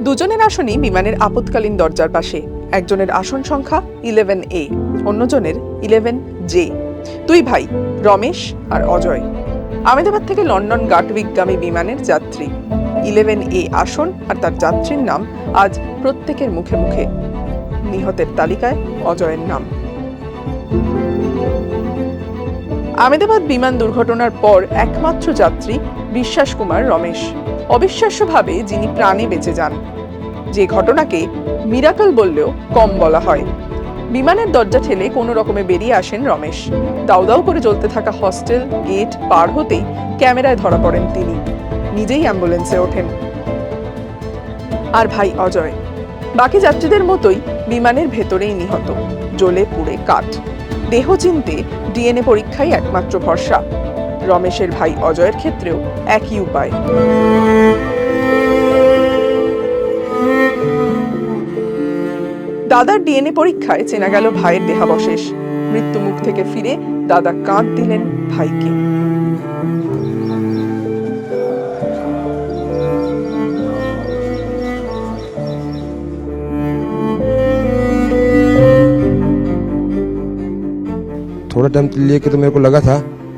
দুজনের আসনই বিমানের আপৎকালীন দরজার পাশে। একজনের আসন সংখ্যা ইলেভেন এ, অন্যজনের ইলেভেন জে। দুই ভাই, রমেশ আর অজয়। আমেদাবাদ থেকে লন্ডন গাটউইকগামী বিমানের যাত্রী। ইলেভেন এ আসন আর তার যাত্রীর নাম আজ প্রত্যেকের মুখে মুখে। নিহতের তালিকায় অজয়ের নাম। আমেদাবাদ বিমান দুর্ঘটনার পর একমাত্র যাত্রী বিশ্বাস কুমার রমেশ। অবিশ্বাস্যভাবে যিনি প্রাণে বেঁচে যান। যে ঘটনাকে মিরাকল বললেও কম বলা হয়। বিমানের দরজা ঠেলে কোনো রকমে বেরিয়ে আসেন রমেশ। দাউ দাউ করে জ্বলতে থাকা হস্টেল, গেট পার হতেই ক্যামেরায় ধরা পড়েন তিনি। নিজেই অ্যাম্বুলেন্সে ওঠেন। আর ভাই অজয়, বাকি যাত্রীদের মতোই বিমানের ভেতরেই নিহত। জ্বলে পুড়ে কাঠ। দেহ চিনতে ডিএনএ পরীক্ষাই একমাত্র ভরসা। রমেশের ভাই অজয়ের ক্ষেত্রেও একই উপায়। দাদার ডিএনএ পরীক্ষায় চেনা গেল ভাইয়ের দেহাবশেষ মৃত্যু মুখ থেকে ফিরে দাদা কাঁদ দিলেন ভাইকে थोड़ा टाइम लिए के तो मेरे को लगा था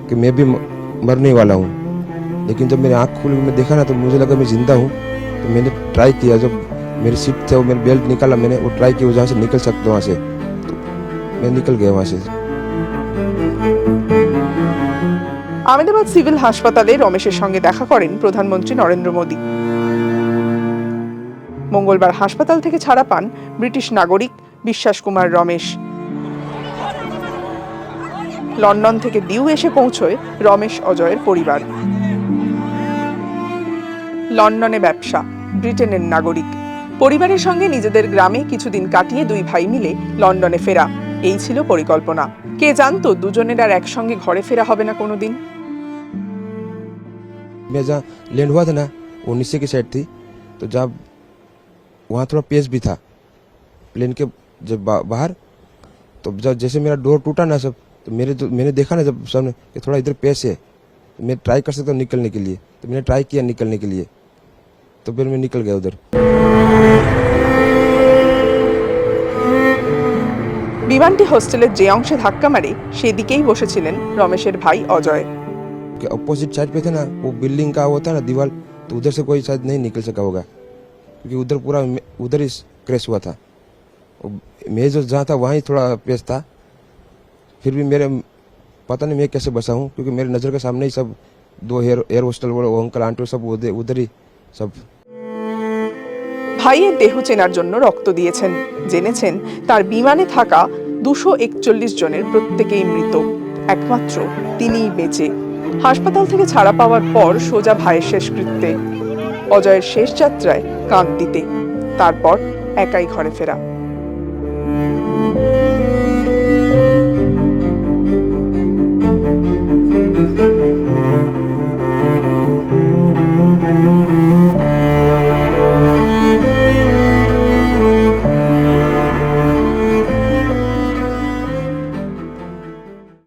कि मैं भी म- मरने वाला हूँ लेकिन जब मेरी आँख खुली मैं देखा ना तो मुझे लगा मैं जिंदा हूँ तो मैंने ट्राई किया जब मेरी सीट थे वो मेरी बेल्ट निकाला मैंने वो ट्राई किया जहाँ से निकल सकता वहाँ से तो मैं निकल गया वहाँ से আমেদাবাদ সিভিল হাসপাতালে রমেশের সঙ্গে দেখা করেন প্রধানমন্ত্রী নরেন্দ্র মোদী মঙ্গলবার হাসপাতাল থেকে ছাড়া পান ব্রিটিশ নাগরিক বিশ্বাস কুমার রমেশ লন্ডন থেকে দিউ এসে পৌঁছয় রমেশ অজয়ের পরিবার লন্ডনে ব্যবসা ব্রিটেনের নাগরিক পরিবারের সঙ্গে নিজেদের গ্রামে কিছুদিন কাটিয়ে দুই ভাই মিলে লন্ডনে ফেরা এই ছিল পরিকল্পনা কে জানতো দুজনের আর একসঙ্গে ঘরে ফেরা হবে না কোনোদিন मैं जहाँ लैंड हुआ था ना वो नीचे की साइड थी तो जब वहाँ थोड़ा पेस भी था प्लेन के जब बा, बाहर तो जब जैसे मेरा डोर टूटा ना सब तो मेरे जो मैंने देखा ना जब सामने कि थोड़ा इधर पेस है तो मैं ट्राई कर सकता हूँ निकलने के लिए तो मैंने ट्राई किया निकलने के लिए तो फिर मैं निकल गया उधर বিমানটি হোস্টেলের যে অংশে ধাক্কা মারে সেদিকেই বসেছিলেন রমেশের ভাই অজয় कि अपोजिट साइड पे थे ना वो बिल्डिंग का होता है ना दीवार तो उधर से कोई शायद नहीं निकल सका होगा क्योंकि उधर पूरा मे- उधर ही क्रैश हुआ था वो मैं जो जहाँ था वहाँ ही थोड़ा पेस था फिर भी मेरे पता नहीं मैं कैसे बसा हूँ क्योंकि मेरे नज़र के सामने ही सब दो एयर एयर होस्टल वो वो अंकल आंटी वो सब उधर उधर ही सब ভাইয়ের দেহ চেনার জন্য রক্ত দিয়েছেন জেনেছেন তার বিমানে থাকা দুশো একচল্লিশ জনের প্রত্যেকেই মৃত। একমাত্র তিনিই বেঁচে। হাসপাতাল থেকে ছাড়া পাওয়ার পর সোজা ভাইয়ের শেষকৃত্যে। অজয়ের শেষ যাত্রায় কাঁদ দিতে তারপর একাই ঘরে ফেরা।